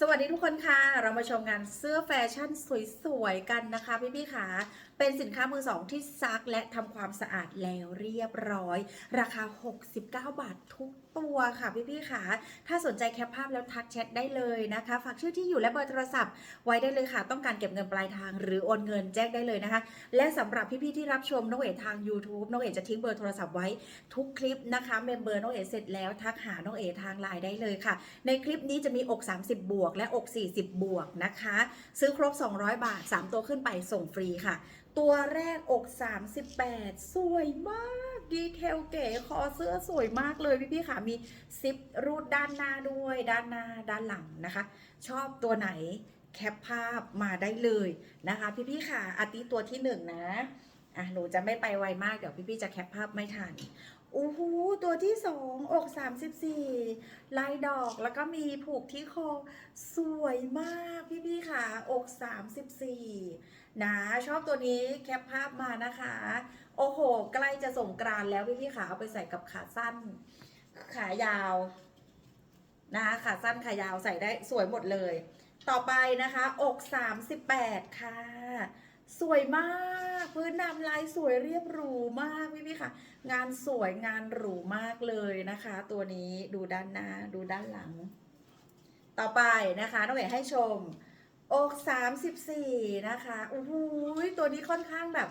สวัสดีทุกคนค่ะ เรามาชมงานเสื้อแฟชั่นสวยๆกันนะคะพี่ๆค่ะ เป็นสินค้ามือสองที่ซักและทำความสะอาดแล้วเรียบร้อย ราคา 69 บาททุกตัวค่ะพี่ๆค่ะ ถ้าสนใจแคปภาพแล้วทักแชทได้เลยนะคะ ฝากชื่อที่อยู่และเบอร์โทรศัพท์ ไว้ได้เลยค่ะ ต้องการเก็บเงินปลายทางหรือโอนเงินแจ้งได้เลยนะคะ และสำหรับพี่ๆที่รับชมน้องเอ๋ทาง YouTube น้องเอ๋จะทิ้งเบอร์โทรศัพท์ไว้ทุกคลิปนะคะเมมเบอร์น้องเอ๋เสร็จแล้วทักหาน้องเอ๋ทางไลน์ได้เลยค่ะ ในคลิปนี้จะมีอก 30 บวก และอก 40 บวกนะคะ ซื้อครบ 200 บาท 3 ตัวขึ้นไปส่งฟรีค่ะ ตัวแรกอก 38 สวยมาก ดีเทลเก๋คอเสื้อสวยมากเลยพี่ๆค่ะ มีซิปรูดด้านหน้าด้วย ด้านหน้าด้านหลังนะคะ ชอบตัวไหนแคปภาพมาได้เลยนะคะ พี่ๆค่ะอาทิตัวที่หนึ่งนะอะหนูจะไม่ไปไวมากเดี๋ยวพี่ๆจะแคปภาพไม่ทัน โอ้โหตัวที่สองอก34ลายดอกแล้วก็มีผูกที่คอสวยมากพี่ๆค่ะ อก34นะชอบตัวนี้แคปภาพมานะคะ โอ้โห ใกล้จะส่งกรานแล้วพี่ๆค่ะ เอาไปใส่กับขาสั้น ขายาวนะคะขาสั้นขายาวใส่ได้สวยหมดเลย ต่อไปนะคะ อก38ค่ะ สวยมาก พื้นนำลายสวยเรียบหรูมากพี่พี่ค่ะ งานสวยงานหรูมากเลยนะคะ ตัวนี้ดูด้านหน้าดูด้านหลัง ต่อไปนะคะน้องเอ๋ให้ชมอก34นะคะโอ้โหตัวนี้ค่อนข้างแบบ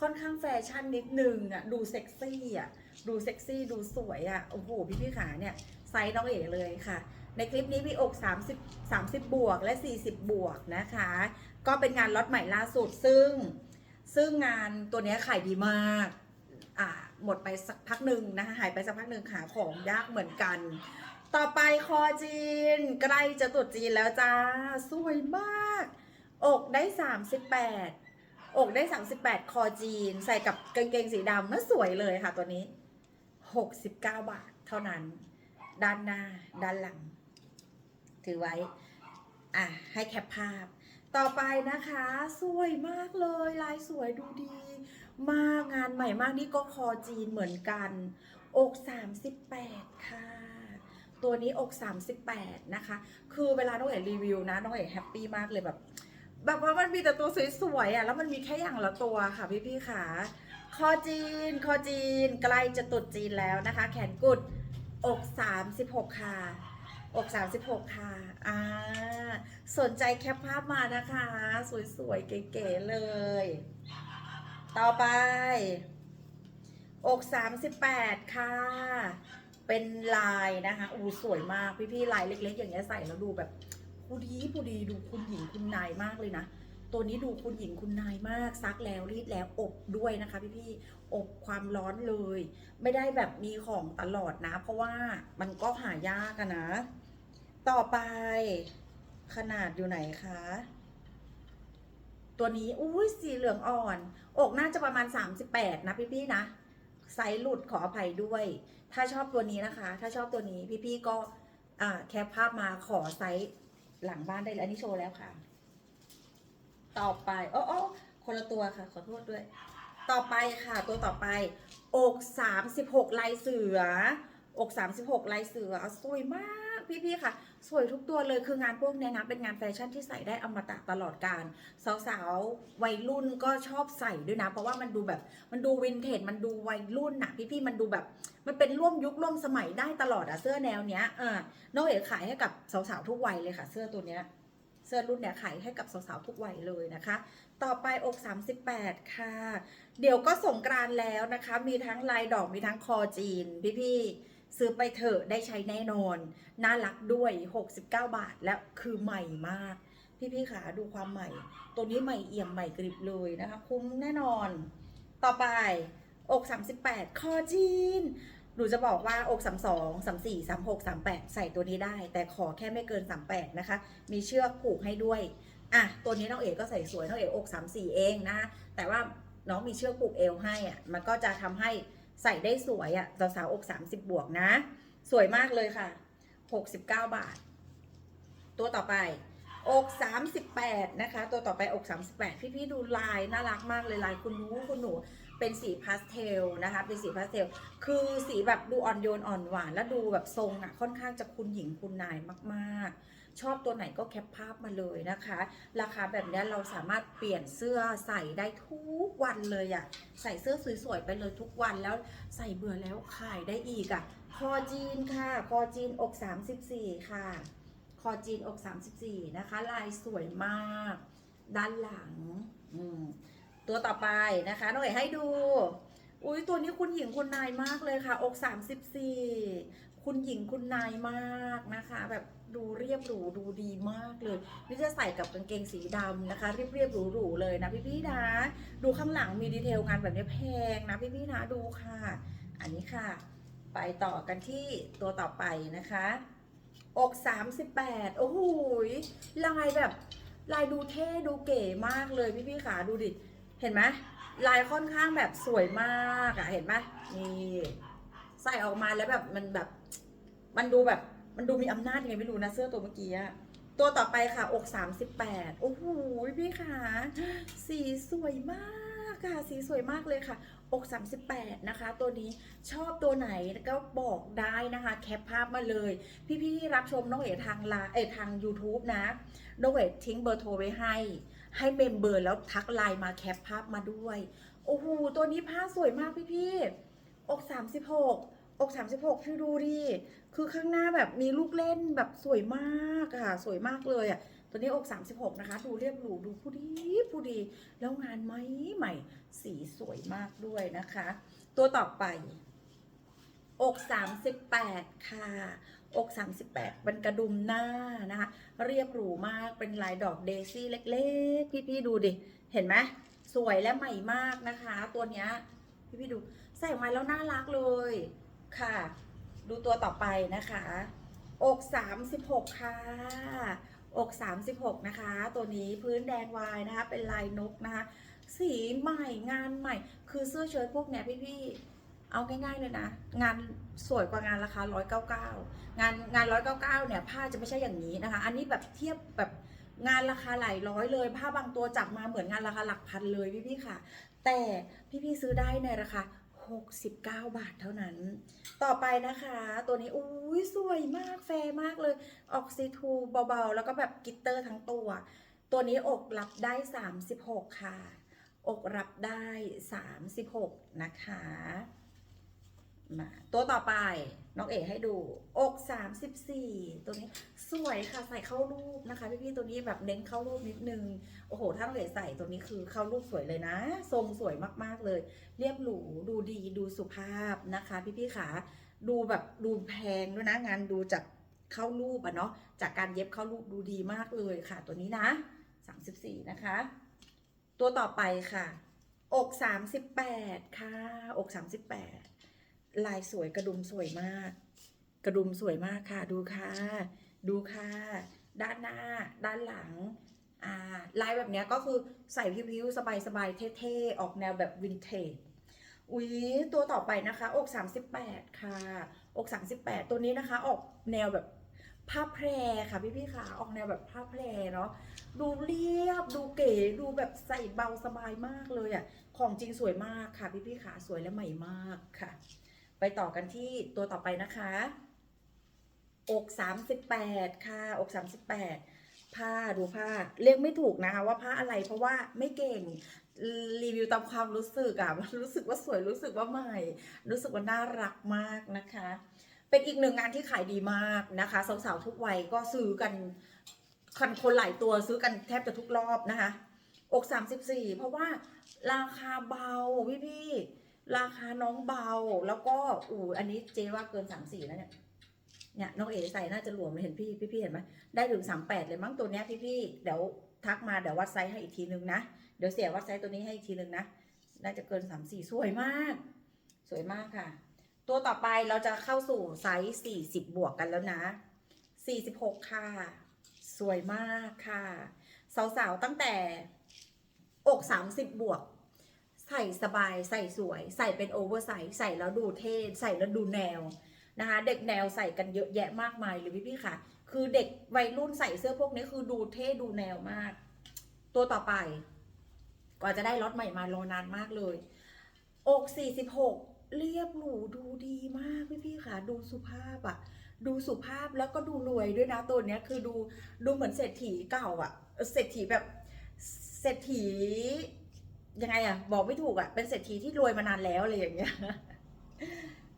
ค่อนข้างแฟชั่นนิดนึงอะดูเซ็กซี่อะดูเซ็กซี่ดูสวยอะโอ้โหพี่พี่ขาเนี่ยไซส์น้องเอ๋เลยค่ะ ในคลิปนี้มีอก30 30 บวกและ 40 บวกนะคะ ก็เป็นงานล็อตใหม่ล่าสุด ซึ่งซึ่งงานตัวนี้ขายดีมากอ่าหมดไปสักพักหนึ่งนะคะหายไปสักพักหนึ่งหาของยากเหมือนกัน ต่อไปคอจีน ใกล้จะตรุดจีนแล้วจ้า สวยมาก อกได้ 38 อกได้ 38 คอจีน ใส่กับกางเกงสีดำน่าสวยเลยค่ะตัวนี้ 69 บาทเท่านั้น ด้านหน้า ด้านหลัง ถือไว้ อะ ให้แคปภาพ ต่อไปนะคะ สวยมากเลย ลายสวยดูดี มากงานใหม่มากนี่ก็คอจีนเหมือนกัน อก38 ค่ะ ตัวนี้อก 38 นะคะ คือเวลาน้องเอ๋รีวิวนะน้องเอ๋แฮปปี้มากเลยแบบแบบว่ามันมีแต่ตัวสวยๆอะแล้วมันมีแค่อย่างละตัวค่ะ พี่ๆค่ะคอจีน คอจีน ใกล้จะตุดจีนแล้วนะคะ แขนกุดอก 36 ค่ะ อก36 ค่ะ อ่า สนใจแคปภาพมานะคะ สวยๆ เก๋ๆเลย ต่อไป อก 38 ค่ะ เป็นลายนะคะ อู้สวยมาก พี่ๆ ลายเล็ก ๆ อย่างเงี้ยใส่แล้วดูแบบผู้ดีผู้ดีดูคุณหญิงคุณนายมากเลยนะ ตัวนี้ดูคุณหญิงคุณนายมากซักแล้วรีดแล้วอบด้วยนะคะพี่ๆ อบความร้อนเลย ไม่ได้แบบมีของตลอดนะ เพราะว่ามันก็หายากอะนะ ต่อไป ขนาดอยู่ไหนคะ ตัวนี้ อุ้ยสีเหลืองอ่อน อกน่าจะประมาณ 38 นะพี่ๆนะ ไซส์หลุดขออภัยด้วย ถ้าชอบตัวนี้นะคะ ถ้าชอบตัวนี้พี่ๆก็แคปภาพมาขอไซส์หลังบ้านได้เลยอันนี้โชว์แล้วค่ะ ต่อไปโอ้โอ้คนละตัวค่ะ ขอโทษด้วย ต่อไปค่ะ ตัวต่อไป อก 36 ลายเสือ อก 36 ลายเสือสวยมาก พี่ๆค่ะ สวยทุกตัวเลยคืองานพวกเนี้ยนะเป็นงานแฟชั่นที่ใส่ได้อมตะตลอดการสาวๆวัยรุ่นก็ชอบใส่ด้วยนะ เพราะว่ามันดูแบบมันดูวินเทจมันดูวัยรุ่นนะพี่ๆมันดูแบบ มันเป็นร่วมยุคร่วมสมัยได้ตลอดอะเสื้อแนวเนี้ยเออน้องเอ๋ขายให้กับสาวๆทุกวัยเลยค่ะ เสื้อตัวเนี้ยเสื้อรุ่นเนี้ยขายให้กับสาวๆทุกวัยเลยนะคะ ต่อไปอก 38 ค่ะ เดี๋ยวก็สงกรานแล้วนะคะ มีทั้งลายดอกมีทั้งคอจีน พี่ๆ ซื้อไปเถอะได้ใช้แน่นอน น่ารักด้วย 69 บาทและคือใหม่มาก พี่ๆค่ะดูความใหม่ ตัวนี้ใหม่เอี่ยมใหม่กริบเลยนะคะ คุ้มแน่นอน ต่อไปอก 38 คอจีนหนูจะบอกว่าอก 32 34 36 38 ใส่ตัวนี้ได้ แต่ขอแค่ไม่เกิน 38 นะคะ มีเชือกผูกให้ด้วย อะ ตัวนี้น้องเอ๋ก็ใส่สวยน้องเอ๋อก 34 เองนะ แต่ว่าน้องมีเชือกผูกเอวให้อะ มันก็จะทำให้ ใส่ได้สวยอะสาวๆอก 30 บวกนะ สวยมากเลยค่ะ 69 บาท ตัวต่อไปอก 38 นะคะ ตัวต่อไปอก 38 พี่ ๆ ดูลายน่ารักมากเลยลายคุณหนูคุณหนูเป็นสีพาสเทลนะคะ เป็นสีพาสเทล คือสีแบบดูอ่อนโยนอ่อนหวาน แล้วดูแบบทรงอะค่อนข้างจะคุณหญิงคุณนายมาก ๆ ชอบตัวไหนก็แคปภาพมาเลยนะคะ ราคาแบบนี้เราสามารถเปลี่ยนเสื้อใส่ได้ทุกวันเลยอะ่ะใส่เสื้อสวยๆไปเลยทุกวันแล้วใส่เบื่อแล้วขายได้อีกอะ่ะคอจีนค่ะ คอจีนอก 34 ค่ะ คอจีนอก 34 นะคะ ลายสวยมาก ด้านหลังตัวต่อไปนะคะน้องเอ๋ให้ดูอุ้ยตัวนี้คุณหญิงคุณนายมากเลยค่ะ อก 34 คุณหญิงคุณนายมากนะคะ แบบ ดูเรียบหรูดูดีมากเลยนี่จะใส่กับกางเกงสีดำนะคะ เรียบเรียบๆหรูเลยนะพี่ๆนะดูข้างหลังมีดีเทลงานแบบนี้แพงนะพี่ๆนะดูค่ะ อันนี้ค่ะ ไปต่อกันที่ตัวต่อไปนะคะอก38 โอ้โหลายแบบลายดูเท่ดูเก๋มากเลยพี่ๆขาดูดิ เห็นไหมลายค่อนข้างแบบสวยมากอะเห็นไหมนี่ใส่ออกมาแล้วแบบมันแบบ มันดูแบบ มันดูมีอำนาจยังไงไม่รู้นะเสื้อตัวเมื่อกี้อะตัวต่อไปค่ะ อก 38 โอ้โหพี่ขาสีสวยมากค่ะ สีสวยมากเลยค่ะ อก 38 นะคะ ตัวนี้ชอบตัวไหนก็บอกได้นะคะ แคปภาพมาเลย พี่ๆที่รับชมน้องเอ๋ทางลน์เอยทาง YouTube นะน้องเอ๋ทิ้งเบอร์โทรไว้ให้ ให้เมมเบอร์แล้วทักไลน์มาแคปภาพมาด้วย โอ้โหตัวนี้ผ้าสวยมากพี่ๆอก 36 อก36พี่ดูดิ คือข้างหน้าแบบมีลูกเล่นแบบสวยมากอะสวยมากเลยอะ ตัวนี้อก36นะคะ ดูเรียบหรู ดูผู้ดีผู้ดี แล้วงานไหมใหม่ สีสวยมากด้วยนะคะ ตัวต่อไป อก38ค่ะ อก38เป็นกระดุมหน้านะคะ เรียบหรูมาก เป็นลายดอกเดซี่เล็กๆ พี่ๆดูดิ เห็นไหม สวยและใหม่มากนะคะ ตัวเนี้ย พี่ๆดู ใส่มาแล้วน่ารักเลย ค่ะ ดูตัวต่อไปนะคะ อก36ค่ะ อก36นะคะ ตัวนี้พื้นแดงวายนะคะ เป็นลายนกนะคะ สีใหม่งานใหม่ คือเสื้อเชิ้ตพวกเนี้ยพี่ๆ เอาง่ายๆเลยนะ งานสวยกว่างานราคา199งานงาน199เนี่ยผ้าจะไม่ใช่อย่างนี้นะคะ อันนี้แบบเทียบแบบงานราคาหลายร้อยเลย ผ้าบางตัวจับมาเหมือนงานราคาหลักพันเลยพี่ๆค่ะ แต่พี่ๆซื้อได้ในราคา 69 บาทเท่านั้น ต่อไปนะคะ ตัวนี้อุ้ยสวยมากแฟร์มากเลย ออกซีทูเบาๆ แล้วก็แบบกิตเตอร์ทั้งตัว ตัวนี้อกรับได้ 36 ค่ะ อกรับได้ 36 นะคะ มาตัวต่อไปน้องเอ๋ให้ดู อก34ตัวนี้สวยค่ะใส่เข้ารูปนะคะ พี่ๆตัวนี้แบบเน้นเข้ารูปนิดนึง โอ้โหถ้าน้องเอ๋ใส่ตัวนี้คือเข้ารูปสวยเลยนะ ทรงสวยมากๆเลย เรียบหรูดูดีดูสุภาพนะคะ พี่ๆขาดูแบบดูแพงด้วยนะงานดูจากเข้ารูปอะเนาะจากการเย็บเข้ารูปดูดีมากเลยค่ะ ตัวนี้นะ34นะคะ ตัวต่อไปค่ะ อก38ค่ะ อก38 ลายสวยกระดุมสวยมาก กระดุมสวยมากค่ะ ดูค่ะ ดูค่ะ ด้านหน้า ด้านหลังอ่าลายแบบเนี้ยก็คือใส่พิ้วๆสบายๆเท่ๆ ออกแนวแบบวินเทจอุ๊ยตัวต่อไปนะคะอก 38 ค่ะ อก 38 ตัวนี้นะคะ ออกแนวแบบผ้าแพรค่ะพี่ๆค่ะออกแนวแบบผ้าแพรเนาะดูเรียบดูเก๋ดูแบบใส่เบาสบายมากเลยอะ่ะของจริงสวยมากค่ะพี่ๆค่ะสวยและใหม่มากค่ะ ไปต่อกันที่ตัวต่อไปนะคะ อก38ค่ะ อก38ผ้าดูผ้าเรียกไม่ถูกนะคะ ว่าผ้าอะไรเพราะว่าไม่เก่งรีวิวตามความรู้สึกอะรู้สึกว่าสวยรู้สึกว่าใหม่ รู้สึกว่าน่ารักมากนะคะ เป็นอีกหนึ่งงานที่ขายดีมากนะคะสาวๆทุกวัยก็ซื้อกันคนคนหลายตัวซื้อกันแทบจะทุกรอบนะคะ อก 34 เพราะว่าราคาเบาพี่พี่ ราคาน้องเบาแล้วก็อู๋อันนี้เจว่าเกิน34แล้วเนี่ยเนี่ยน้องเอ๋ใส่น่าจะหลวมเลยเห็นพี่พี่พี่เห็นไหมได้ถึง38เลยมั้งตัวเนี้ยพี่พี่เดี๋ยวทักมาเดี๋ยววัดไซส์ให้อีกทีนึงนะเดี๋ยวเสียวัดไซส์ตัวนี้ให้อีกทีนึงนะน่าจะเกิน34สวยมาก สวยมากค่ะ ตัวต่อไปเราจะเข้าสู่ไซส์40บบวกกันแล้วนะ46ค่ะ สวยมากค่ะ สาวๆตั้งแต่อก30บวก ใส่สบายใส่สวย ใส่เป็นโอเวอร์ไซส์ใส่แล้วดูเท่ใส่แล้วดูแนวนะคะ เด็กแนวใส่กันเยอะแยะมากมายเลยพี่ๆค่ะ คือเด็กวัยรุ่นใส่เสื้อพวกนี้คือดูเท่ดูแนวมาก ตัวต่อไปกว่าจะได้รถใหม่มารอนานมากเลย อก46 เรียบหรูดูดีมากพี่ๆค่ะ ดูสุภาพอะดูสุภาพแล้วก็ดูรวยด้วยนะตัวเนี้ยคือดูดูเหมือนเศรษฐีเก่าอะเออเศรษฐีแบบเศรษฐี ยังไงอะบอกไม่ถูกอะเป็นเศรษฐีที่รวยมานานแล้วอะไรอย่างเงี้ย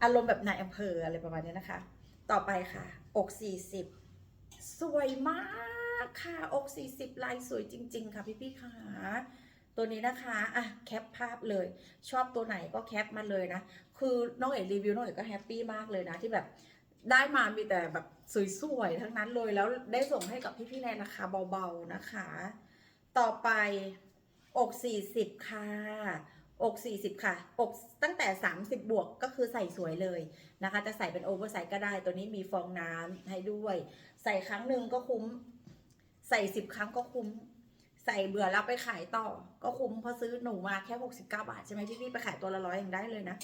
อารมณ์แบบนายอำเภออะไรประมาณนี้นะคะ ต่อไปค่ะ อกสี่สิบสวยมากค่ะ อกสี่สิบลายสวยจริง ๆ ค่ะพี่พี่ๆค่ะตัวนี้นะคะอะแคปภาพเลย ชอบตัวไหนก็แคปมาเลยนะ คือน้องเอ๋รีวิวน้องเอ๋ก็แฮปปี้มากเลยนะที่แบบได้มามีแต่แบบสวยๆทั้งนั้นเลยแล้วได้ส่งให้กับพี่ๆในราคาเบาๆนะคะ ต่อไป อก40 ค่ะ อก 40 ค่ะ อกตั้งแต่ 30 บวกก็คือใส่สวยเลยนะคะ จะใส่เป็นโอเวอร์ไซส์ก็ได้ ตัวนี้มีฟองน้ำให้ด้วย ใส่ครั้งหนึ่งก็คุ้ม ใส่ 10 ครั้งก็คุ้ม ใส่เบื่อแล้วไปขายต่อ ก็คุ้มเพราะซื้อหนูมาแค่ 69 บาทใช่ไหมพี่พี่ไปขายตัวละร้อยยังได้เลยนะ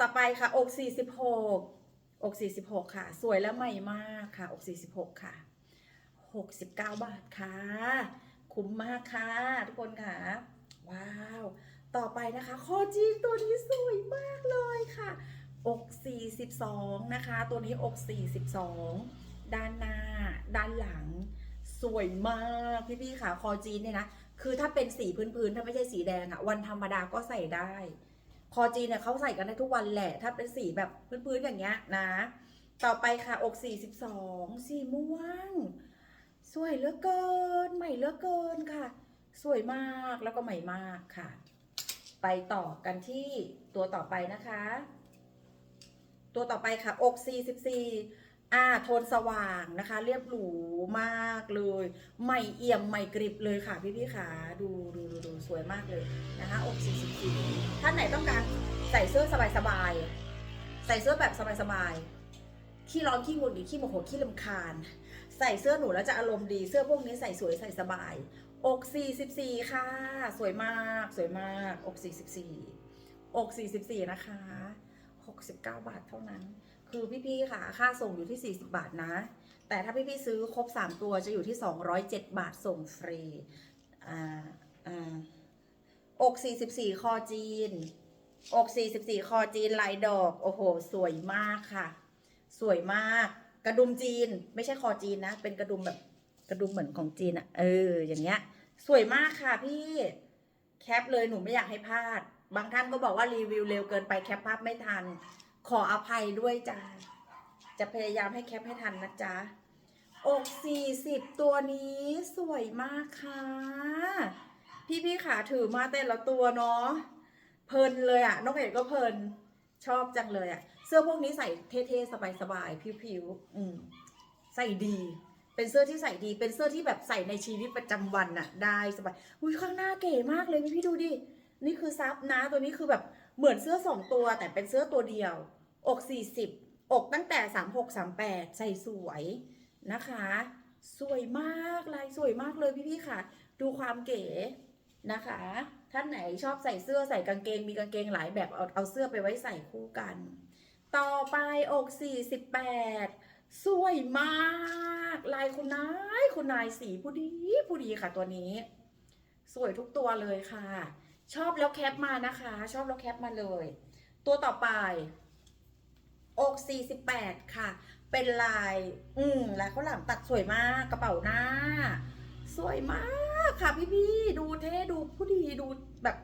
ต่อไปค่ะ อก 46 อก 46 ค่ะ สวยและใหม่มากค่ะ อก 46 ค่ะ 69 บาทค่ะ คุ้มมากค่ะทุกคนค่ะ ว้าว ต่อไปนะคะ คอจีนตัวนี้สวยมากเลยค่ะ อก 42 นะคะ ตัวนี้อก 42 ด้านหน้า ด้านหลัง สวยมากพี่ๆค่ะ คอจีนเนี่ยนะ คือถ้าเป็นสีพื้นๆ ถ้าไม่ใช่สีแดงอะวันธรรมดาก็ใส่ได้ คอจีนเนี่ยเขาใส่กันได้ทุกวันแหละ ถ้าเป็นสีแบบพื้นๆอย่างเงี้ยนะ ต่อไปค่ะ อก 42 สีม่วง สวยเหลือเกิน ใหม่เหลือเกินค่ะ สวยมากแล้วก็ใหม่มากค่ะ ไปต่อกันที่ตัวต่อไปนะคะ ตัวต่อไปค่ะ อก44อ่าโทนสว่างนะคะ เรียบหรูมากเลย ใหม่เอี่ยมใหม่กริบเลยค่ะพี่พี่ๆค่ะดูดูดูดูสวยมากเลยนะคะอก44ท่านไหนต้องการใส่เสื้อสบายๆใส่เสื้อแบบสบายๆขี้ร้อนขี้งุดหงิดขี้โมโหขี้ลำคาญ ใส่เสื้อหนูแล้วจะอารมณ์ดีเสื้อพวกนี้ใส่สวยใส่สบาย อก 44 ค่ะ สวยมากสวยมาก อก 44 อก 44 นะคะ 69 บาทเท่านั้น คือพี่ๆค่ะ ค่าส่งอยู่ที่ 40 บาทนะ แต่ถ้าพี่ๆซื้อครบ 3 ตัวจะอยู่ที่ 207 บาทส่งฟรีอ่าอ่าอก 44 คอจีน อก 44 คอจีนลายดอก โอ้โห สวยมากค่ะ สวยมาก กระดุมจีนไม่ใช่คอจีนนะ เป็นกระดุมแบบกระดุมเหมือนของจีนอะเออ อย่างเงี้ย สวยมากค่ะพี่แคปเลยหนูไม่อยากให้พลาด บางท่านก็บอกว่ารีวิวเร็วเกินไปแคปภาพไม่ทัน ขออภัยด้วยจ้าจะพยายามให้แคปให้ทันนะจ๊ะอก40ตัวนี้สวยมากค่ะ พี่พี่ขาถือมาแต่ละตัวเนาะเพลินเลยอะน้องเอกก็เพลินชอบจังเลยอะ เสื้อพวกนี้ใส่เท่ๆสบายๆผิวๆอืมใส่ดี เป็นเสื้อที่ใส่ดี เป็นเสื้อที่แบบใส่ในชีวิตประจำวันน่ะ ได้สบายอุ้ยข้างหน้าเก๋มากเลยพี่พี่ดูดิ นี่คือซับนะ ตัวนี้คือแบบเหมือนเสื้อสองตัว แต่เป็นเสื้อตัวเดียว อกสี่สิบอกตั้งแต่สามหกสามแปดใส่สวยนะคะ สวยมากลายสวยมากเลยพี่พี่ๆค่ะ ดูความเก๋นะคะ ท่านไหนชอบใส่เสื้อใส่กางเกงมีกางเกงหลายแบบเอาเอาเสื้อไปไว้ใส่คู่กัน ต่อไปอก48สวยมาก ลายคุณนายคุณนายสีผู้ดีผู้ดีค่ะตัวนี้ สวยทุกตัวเลยค่ะ ชอบแล้วแคปมานะคะ ชอบแล้วแคปมาเลย ตัวต่อไป อก48ค่ะ เป็นลาย อืมลายข้าวหลามตัดสวยมากกระเป๋าหน้า สวยมากค่ะพี่พี่ดูเท่ดูผู้ดีดูแบบ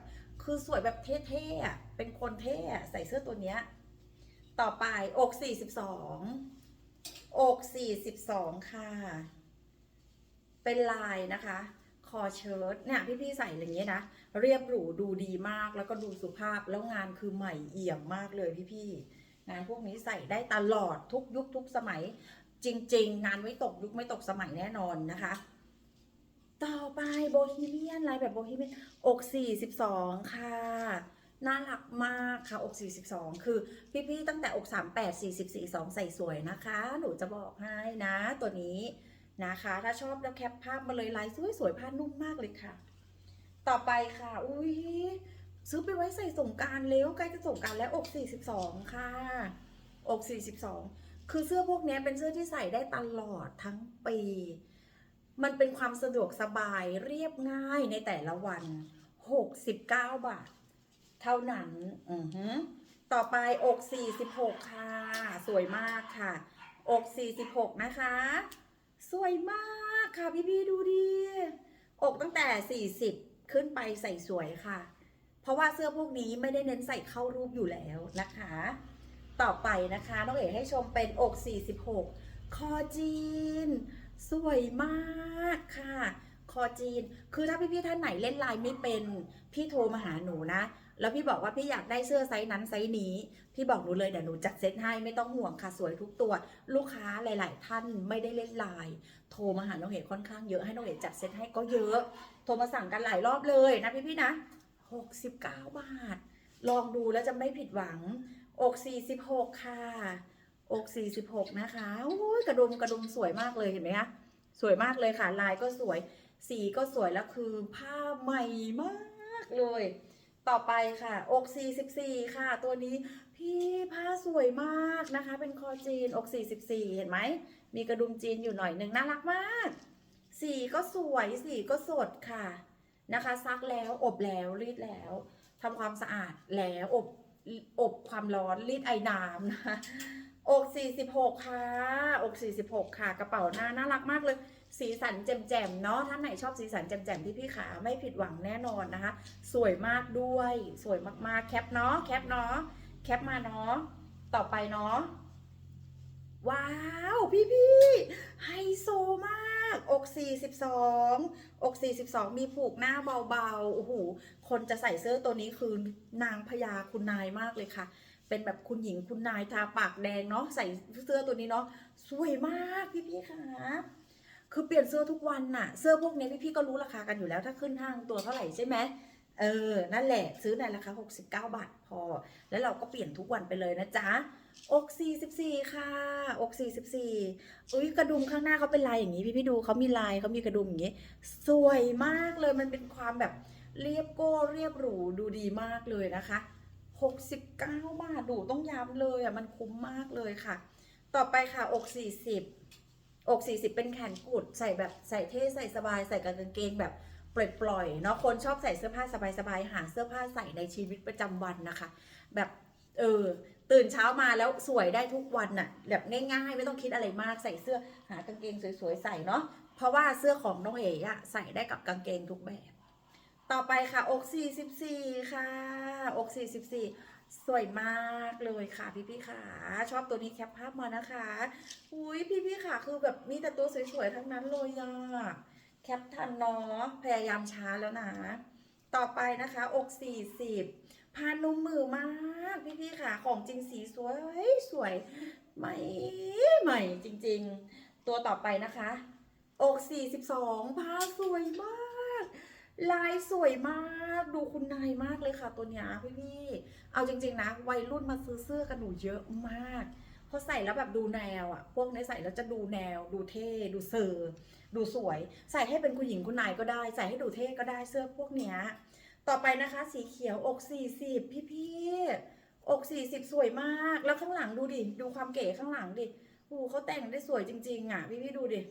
คือสวยแบบเท่ๆอะเป็นคนเท่ใส่เสื้อตัวเนี้ย ต่อไปอก42องอก42ค่ะ เป็นลายนะคะคอเชิ้ตเนี่ยพี่ๆใส่อย่างเงี้ยนะ เรียบหรูดูดีมากแล้วก็ดูสุภาพแล้วงานคือใหม่เอี่ยมมากเลยพี่ๆงานพวกนี้ใส่ได้ตลอดทุกยุคทุกสมัย จริง ๆ งานไม่ตกยุคไม่ตกสมัยแน่นอนนะคะ ต่อไปโบฮีเมียนลายแบบโบฮีเมียนอก 42 ค่ะ น่ารักมากค่ะอก 42 คือพี่ๆตั้งแต่อก 38 40 42 ใส่สวยนะคะ หนูจะบอกให้นะ ตัวนี้นะคะ ถ้าชอบแล้วแคปภาพมาเลยลายสวยๆผ้านุ่มมากเลยค่ะ ต่อไปค่ะ อุ้ยซื้อไปไว้ใส่สงการเร็วใกล้จะสงการแล้วอก 42 ค่ะ อก 42 คือเสื้อพวกนี้เป็นเสื้อที่ใส่ได้ตลอดทั้งปี มันเป็นความสะดวกสบายเรียบง่ายในแต่ละวัน 69 บาท เท่านั้น อือหือต่อไปอก46ค่ะ สวยมากค่ะ อก46นะคะ สวยมากค่ะพี่พี่ๆดูดิ อกตั้งแต่40ขึ้นไปใส่สวยค่ะ เพราะว่าเสื้อพวกนี้ไม่ได้เน้นใส่เข้ารูปอยู่แล้วนะคะ ต่อไปนะคะน้องเอ๋ให้ชมเป็นอก 46 คอจีน สวยมากค่ะ คอจีน คือถ้าพี่ๆท่านไหนเล่นไลน์ไม่เป็น พี่โทรมาหาหนูนะ แล้วพี่บอกว่าพี่อยากได้เสื้อไซส์นั้นไซส์นี้ พี่บอกหนูเลยเดี๋ยวหนูจัดเซตให้ไม่ต้องห่วงค่ะสวยทุกตัว ลูกค้าหลาย ๆ ท่านไม่ได้เล่นไลน์โทรมาหาน้องเอกค่อนข้างเยอะให้น้องเอกจัดเซตให้ก็เยอะ โทรมาสั่งกันหลายรอบเลยนะพี่ๆนะ69 บาท ลองดูแล้วจะไม่ผิดหวัง อก 46 ค่ะ อก 46 นะคะโอ้ยกระดุมกระดุมสวยมากเลยเห็นไหมคะสวยมากเลยค่ะลายก็สวย สีก็สวยแล้วคือผ้าใหม่มากเลย ต่อไปค่ะ อก 44 ค่ะ ตัวนี้พี่ผ้าสวยมากนะคะ เป็นคอจีน อก 44 เห็นไหม มีกระดุมจีนอยู่หน่อยหนึ่งน่ารักมาก สีก็สวย สีก็สดค่ะนะคะ ซักแล้ว อบแล้ว รีดแล้วทำความสะอาดแล้ว อบ อบความร้อน รีดไอน้ำนะคะ อก 46 ค่ะ อก 46 ค่ะ กระเป๋าหน้าน่ารักมากเลย สีสันแจ่มๆเนาะท่านไหนชอบสีสันแจ่มๆพี่พี่ขาไม่ผิดหวังแน่นอนนะคะ สวยมากด้วย สวยมากๆแคปเนาะแคปเนาะแคปมาเนาะต่อไปเนาะว้าว พี่พี่ๆไฮโซมาก อก 42 อก 42 มีผูกหน้าเบาๆโอ้โหคนจะใส่เสื้อตัวนี้คือนางพญาคุณนายมากเลยค่ะ เป็นแบบคุณหญิงคุณนายทาปากแดงเนาะใส่เสื้อตัวนี้เนาะสวยมากพี่พี่ๆค่ะ คือเปลี่ยนเสื้อทุกวันน่ะ เสื้อพวกนี้พี่พี่ก็รู้ราคากันอยู่แล้ว ถ้าขึ้นห้างตัวเท่าไหร่ใช่ไหมเออ นั่นแหละ ซื้อในราคา 69 บาทพอ แล้วเราก็เปลี่ยนทุกวันไปเลยนะจ๊ะ อก 44 ค่ะ อก 44 อุ้ยกระดุมข้างหน้าเขาเป็นลายอย่างนี้ พี่พี่ดูเขามีลายเขามีกระดุมอย่างนี้ สวยมากเลย มันเป็นความแบบเรียบโก้เรียบหรู ดูดีมากเลยนะคะ 69 บาท ดูต้องย้ำเลยอะ มันคุ้มมากเลยค่ะ ต่อไปค่ะ อก 40 อก40 เป็นแขนกุด ใส่แบบใส่เท่ใส่สบาย ใส่กับกางเกงแบบปล่อยๆเนาะคนชอบใส่เสื้อผ้าสบายๆหาเสื้อผ้าใส่ในชีวิตประจำวันนะคะ แบบเออตื่นเช้ามาแล้วสวยได้ทุกวันน่ะแบบง่ายๆ ไม่ต้องคิดอะไรมากใส่เสื้อหากางเกงสวยๆใส่เนาะเพราะว่าเสื้อของน้องเอ๋อะใส่ได้กับกางเกงทุกแบบ ต่อไปค่ะอก44ค่ะอก44 สวยมากเลยค่ะพี่พี่ๆค่ะชอบตัวนี้แคปภาพมานะคะ อุ้ยพี่พี่ๆค่ะคือแบบมีแต่ตัวสวยๆทั้งนั้นเลยอะแคปทันเนาะพยายามช้าแล้วนะ ต่อไปนะคะอก40ผ้านุ่มมือมากพี่พี่ๆค่ะของจริงสีสวยสวยใหม่ใหม่จริง ๆ ตัวต่อไปนะคะ อก42ผ้าสวยมาก ลายสวยมากดูคุณนายมากเลยค่ะตัวเนี้ยพี่พี่เอาจริง ๆ นะ วัยรุ่นมาซื้อเสื้อกันหนูเยอะมากเพราะใส่แล้วแบบดูแนวอะพวกนี้ใส่แล้วจะดูแนว ดูเท่ ดูเซอร์ดูสวย ใส่ให้เป็นคุณหญิงคุณนายก็ได้ ใส่ให้ดูเท่ก็ได้เสื้อพวกเนี้ยต่อไปนะคะ สีเขียวอก40พี่พี่อก40สวยมาก แล้วข้างหลังดูดิดูความเก๋ข้างหลังดิโอ้เขาแต่งได้สวยจริง ๆอะพี่พี่ดูดิ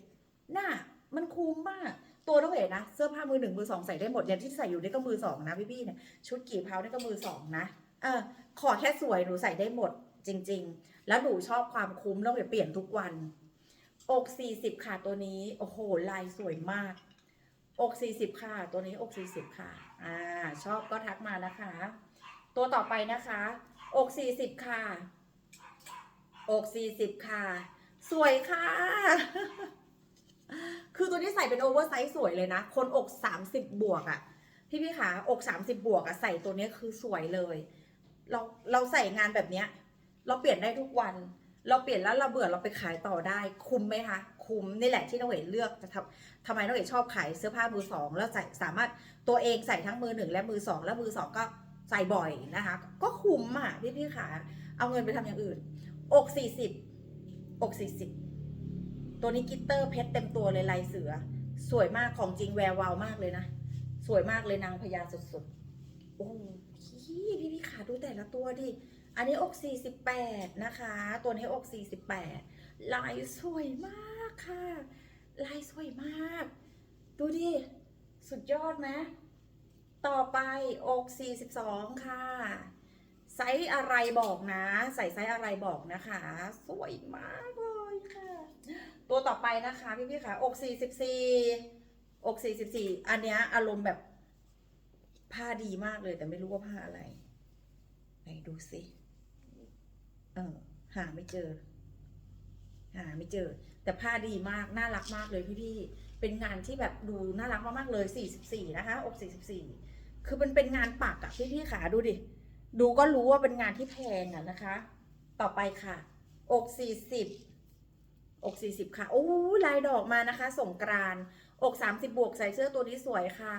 น่ะมันคุ้มมาก ตัวน้องเอ๋นะเสื้อผ้ามือหนึ่งมือสองใส่ได้หมดอย่างที่ใส่อยู่นี่ก็มือสองนะพี่พี่ๆเนี่ยชุดกี่เพานี่ก็มือสองนะเออขอแค่สวยหนูใส่ได้หมดจริง ๆ แล้วหนูชอบความคุ้มแล้วเดี๋ยวเปลี่ยนทุกวัน อก40ค่ะตัวนี้โอ้โหลายสวยมาก อก40ค่ะ ตัวนี้อก40ค่ะ อ่า ชอบก็ทักมานะคะ ตัวต่อไปนะคะ อก40ค่ะ อก40ค่ะ สวยค่ะ คือตัวนี้ใส่เป็นโอเวอร์ไซส์สวยเลยนะ คนอก 30 บวกอะ่ะ พี่พี่ขาอก 30 บวกอะ่ะใส่ตัวนี้คือสวยเลย เราเราใส่งานแบบเนี้ย เราเปลี่ยนได้ทุกวัน เราเปลี่ยนแล้วเราเบื่อเราไปขายต่อได้ คุ้มไหมคะ คุ้มนี่แหละที่น้องเอ๋เลือกจะทำทำไมน้องเอ๋ชอบขายเสื้อผ้ามือสองแล้วใส่สามารถตัวเองใส่ทั้งมือหนึ่งและมือสองและมือสองก็ใส่บ่อยนะคะ ก็คุ้มอะพี่พี่ขาเอาเงินไปทำอย่างอื่น อกสี่สิบอกสี่สิบ ตัวนี้กิตเตอร์เพชรเต็มตัวเลยลายเสือ สวยมากของจริงแวววาวมากเลยนะ สวยมากเลยนางพญาสุดๆ โอ้พี่พี่พี่ขาดูแต่ละตัวดิ อันนี้อก 48 นะคะ ตัวนี้อก 48 ลายสวยมากค่ะ ลายสวยมาก ดูดิ สุดยอดไหมต่อไปอก 42 ค่ะไซส์อะไรบอกนะ ใส่ไซส์อะไรบอกนะคะ สวยมากเลย ตัวต่อไปนะคะพี่พี่ค่ะอก44อก44อันเนี้ยอารมณ์แบบผ้าดีมากเลยแต่ไม่รู้ว่าผ้าอะไร ไหนดูสิเออหาไม่เจอ หาไม่เจอ แต่ผ้าดีมากน่ารักมากเลยพี่พี่เป็นงานที่แบบดูน่ารักมากๆเลย 44 นะคะอก44 คือมันเป็นงานปักอะพี่พี่ขาดูดิ ดูก็รู้ว่าเป็นงานที่แพงอะนะคะ ต่อไปค่ะ อกสี่สิบ อกสี่สิบค่ะ โอ้ลายดอกมานะคะส่งกรานอกสามสิบบวกใส่เสื้อตัวนี้สวยค่ะ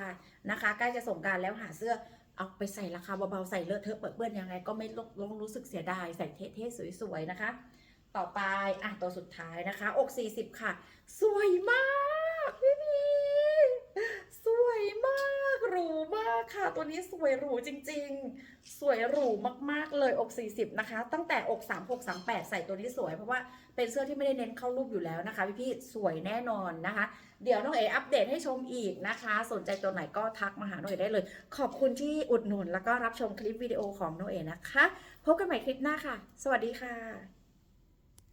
นะคะใกล้จะส่งการแล้วหาเสื้อเอาไปใส่ราคาเบาๆใส่เลอะเทอะเปิดเปื้อนยังไงก็ไม่ลงรู้สึกเสียดายใส่เท่ๆสวยๆนะคะ ต่อไปอะตัวสุดท้ายนะคะ อก 40 ค่ะ สวยมากพี่พีสวยมากห รูมากค่ะ ตัวนี้สวยหรูจริง ๆ สวยหรูมากๆเลยอก 40 นะคะ ตั้งแต่อก 36 38 ใส่ตัวนี้สวย เพราะว่าเป็นเสื้อที่ไม่ได้เน้นเข้ารูปอยู่แล้วนะคะ พี่ๆสวยแน่นอนนะคะ เดี๋ยวน้องเออัปเดตให้ชมอีกนะคะ สนใจตัวไหนก็ทักมาหาน้องเอได้เลย ขอบคุณที่อุดหนุนแล้วก็รับชมคลิปวิดีโอของน้องเอนะคะ พบกันใหม่คลิปหน้าค่ะ สวัสดีค่ะ